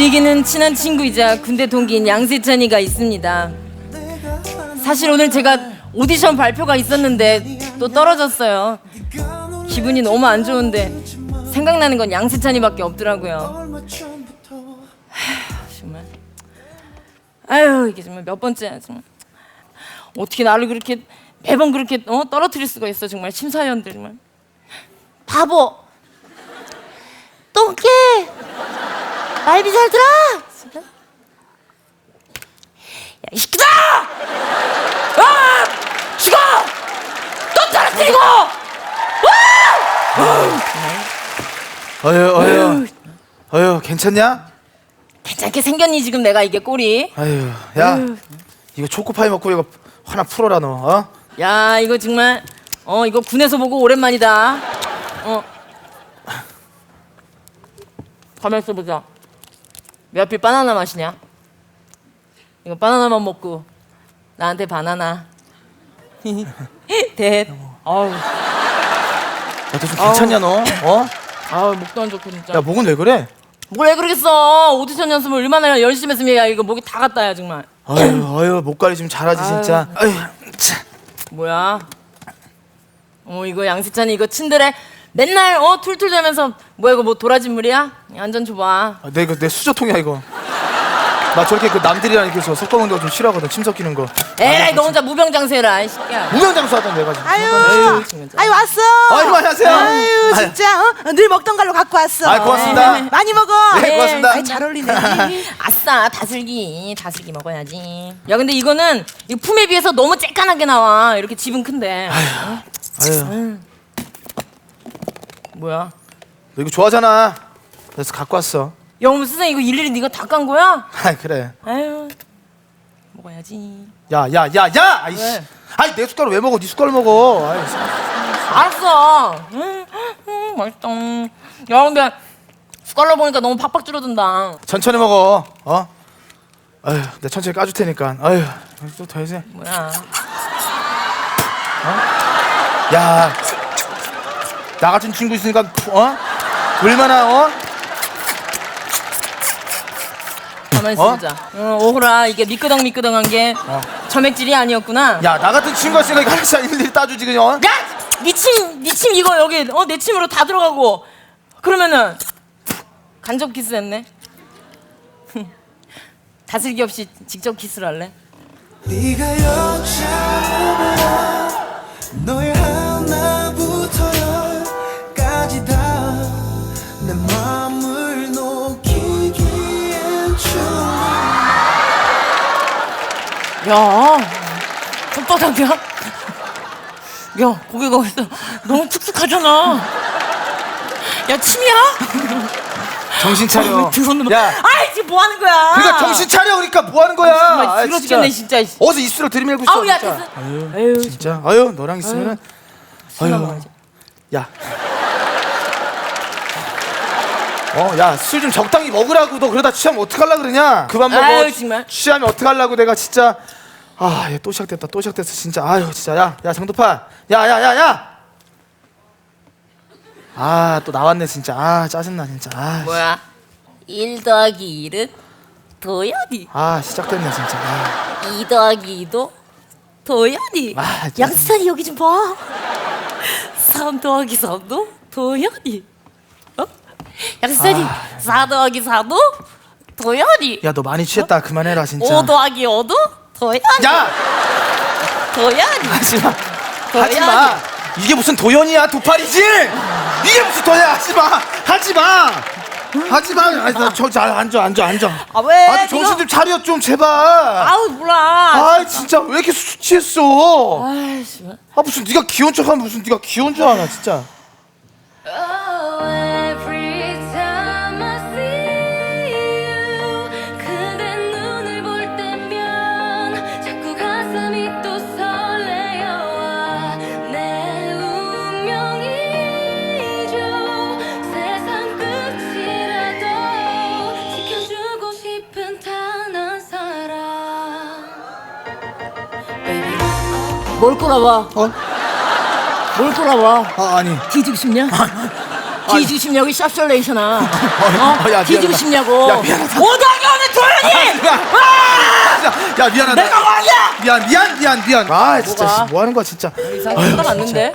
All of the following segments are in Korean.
지익이는 친한 친구이자 군대 동기인 양세찬이가 있습니다. 사실 오늘 제가 오디션 발표가 있었는데 또 떨어졌어요. 기분이 너무 안 좋은데 생각나는 건 양세찬이밖에 없더라고요. 정말. 아유 이게 정말 몇 번째야 정말. 어떻게 나를 그렇게 매번 그렇게 어? 떨어뜨릴 수가 있어 정말 심사위원들 정말. 바보. 똥개. 말비 잘 들어. 야이 새끼다! 아! 죽어! 또 떨어뜨리고! 어휴 어휴 어휴 괜찮냐? 괜찮게 생겼니 지금 내가 이게 꼴이? 아유 야 이거 초코파이 먹고 이거 하나 풀어라 너 어? 야 이거 정말 어 이거 군에서 보고 오랜만이다. 어. 가만 있어 보자. 왜 하필 바나나 맛이냐? 이거 바나나만 먹고 나한테 바나나. 대. 아우 야너 좀 괜찮냐 너? 어? 아우 목도 안 좋고 진짜. 야 목은 왜 그래? 뭘 왜 그러겠어? 오디션 연습을 얼마나 열심히 했으면 야 이거 목이 다 갔다야 정말. 어휴 어휴 목 관리 좀 잘하지 진짜 아유 참. 뭐야? 어 이거 양세찬이 이거 친들에 맨날 어 툴툴대면서 뭐야 이거 뭐 도라지물이야? 완전 줘봐. 아, 내 이거 내 수저통이야 이거 나 저렇게 그 남들이랑 이렇게 저 섞어먹는 거 좀 싫어하거든 침 섞이는 거 에라이 너 혼자 무병장수해라 이 새끼야. 무명장수 하던 내가 지금 아유, 아유, 왔어. 아이고, 안녕하세요. 아유 진짜 어? 늘 먹던 걸로 갖고 왔어. 아이, 고맙습니다. 네, 많이 먹어. 네, 고맙습니다. 아이, 잘 어울리네. 아싸 다슬기 다슬기 먹어야지. 야 근데 이거는 이 품에 비해서 너무 쬐깐하게 나와. 이렇게 집은 큰데. 어? 아유 뭐야? 너 이거 좋아하잖아 그래서 갖고 왔어 영무 선생 이거 일일이 네가 다 깐 거야? 아 그래 아유 먹어야지. 야 야 야 야 아이씨 왜? 아니 내 숟가락 왜 먹어 네 숟가락 먹어 아이, 알았어. 음, 음, 맛있다. 야 근데 숟갈로 보니까 너무 팍팍 줄어든다. 천천히 먹어 어? 아유 내가 천천히 까줄 테니까 아유 또더 해세 뭐야? 야, 나 같은 친구 있으니까 어? 얼마나 어? 가만히 어? 있어보자. 어, 오호라 이게 미끄덩 미끄덩한 게 점액질이 아니었구나. 야, 나 같은 친구가 있으니까 이거 하나씩 일일이 따주지 그냥. 어? 야! 니침 니침 이거 여기 어 내 침으로 다 들어가고 그러면은 간접 키스했네. 다슬기 없이 직접 키스를 할래? 네가 여자면 야, 손바닥이야? 야, 고개가 어디서 너무 툭툭하잖아. 야, 침이야? 정신 차려. 들었는 거. 야, 아이, 지금 뭐 하는 거야? 그러니까 정신 차려. 그러니까 뭐 하는 거야? 정말 아, 들어 죽겠네, 진짜. 어서 입술을 들이밀고 있어. 아우, 야, 진짜. 됐어. 아유, 아유, 진짜. 아유, 너랑 있으면은 술 아유. 먹어야지. 야. 어, 야, 술 좀 적당히 먹으라고. 너 그러다 취하면 어떡하려 그러냐? 그만 먹어. 아유, 정말. 취하면 어떡하려고 내가 진짜 아, 얘 또 시작됐다. 또 시작됐어. 진짜. 아유, 진짜. 야, 야, 장도파. 야, 야, 야, 야. 아, 또 나왔네, 진짜. 아, 짜증나, 진짜. 아, 뭐야? 1 더하기 1은 도연이. 아, 시작됐네, 진짜. 아. 2 더하기 2도 도연이. 아, 진짜. 양수찬이 여기 좀 봐. 3 더하기 3도 도연이. 어? 양수찬이 아, 4 더하기 4도 도연이. 야, 너 많이 취했다. 그만해라, 진짜. 5 더하기 5도 도연이. 야! 도연이. 하지 마. 도연이. 하지 마. 이게 무슨 도연이야, 도팔이지? 이게 무슨 도연이야, 하지 마. 하지 마. 하지 마. 아니, 나 저기 자, 앉아, 앉아, 앉아. 아, 왜? 아니, 정신 좀 차려 좀 제발. 아우 몰라. 아, 진짜 왜 이렇게 술 취했어? 아이씨. 아 무슨 네가 귀여운 척하면 무슨 네가 귀여운 줄 알아, 진짜. 뭘 꼬라봐? 어? 뭘 꼬라봐? 아 아니. 뒤지고 싶냐? 뒤지고 싶냐고 샵솔레이션아 어, 어? 야, 뒤지고 미안하다. 싶냐고 야, 미안하다. 오다가는 도현이 야, 야 미안하다. 내가 뭐하냐 미안 미안 미안 미안. 아 진짜 뭐가? 씨, 뭐 하는 거야 진짜. 이상하게 쳐다봤는데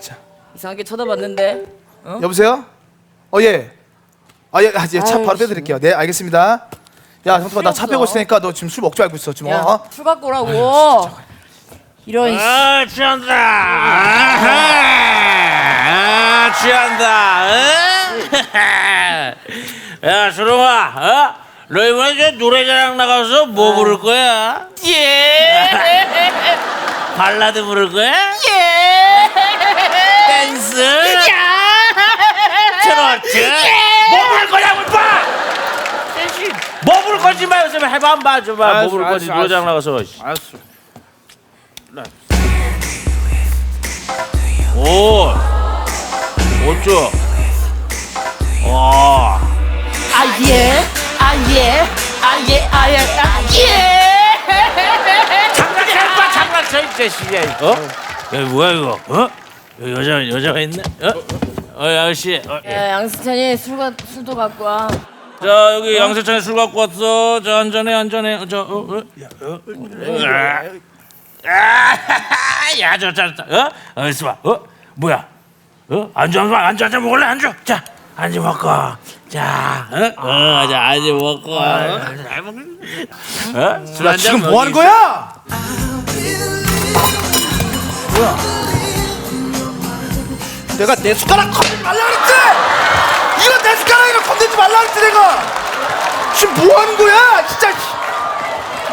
진짜. 이상하게 쳐다봤는데 여보세요? 어 예. 아 예, 아, 예, 차 아유, 바로 빼드릴게요. 네 알겠습니다. 야 정토가 나차 없어. 빼고 있으니까 너 지금 술 먹지 말고 있어 지금. 야 어? 술 갖고 오라고 이런 씨. 아 취한다 아 취한다 어? 야 수롱아 어? 너 이번에 저 노래자랑 나가서 뭐 부를 거야? 예 발라드 부를 거야? 예 댄스? 야 트로트? 뭐 부를 거냐고 봐! 뭐 부를 건지 말 요새 해봐 안 봐, 좀 봐. 뭐 부를 건지 노래자랑 나가서 알았어. 오, 어쩌? 와, 아예 아예 아예 아예 아예 장난쳐, 장난쳐, 이 자식이야. 어? 야, 뭐야 이거? 어? 여기 여자 여자가 있네? 어? 어, 아저씨. 어, 야, 양수찬이 술가 술도 갖고 와 자, 여기 양세찬이 술 갖고 왔어. 자, 한잔해, 한잔해. 어, 저, 어, 어, 야, 어, 아, 야, 저, 저, 저, 어? 어, 있어 봐. 어? 뭐야? 어? 안주, 안주, 안주, 안주 먹을래? 안주. 자, 안주 먹고. 자, 어? 어, 자, 안주 먹고. 어? 잘 먹. 어? 술야 한잔 지금 뭐 하는. 거야? 뭐야? 내가 내 숟가락 건들지 말라 그랬지? 이거 내 숟가락이라 건들지 말라 그랬지 내가 지금 뭐 하는 거야 진짜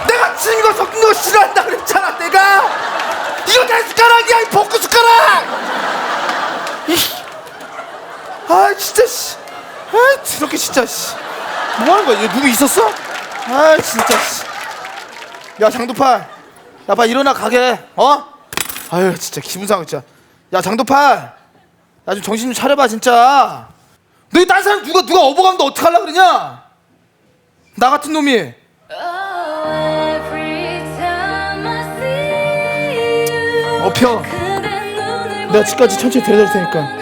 내가 진거 섞은 거 싫어한다 그랬잖아 내가 이거 내 숟가락이야 이 복구 숟가락 이, 아 진짜 씨. 아 저렇게 진짜 씨. 뭐 하는 거야 이거 누구 있었어? 아 진짜 씨. 야 장도팔 야빨 일어나 가게 어? 아유 진짜 기분 상해 진짜 야 장도팔 나 좀 정신 좀 차려봐 진짜 너희 딴 사람 누가 누가 어버가면 너 어떡하려 그러냐 나 같은 놈이 눈을 내가 집까지 천천히 데려다 줄 테니까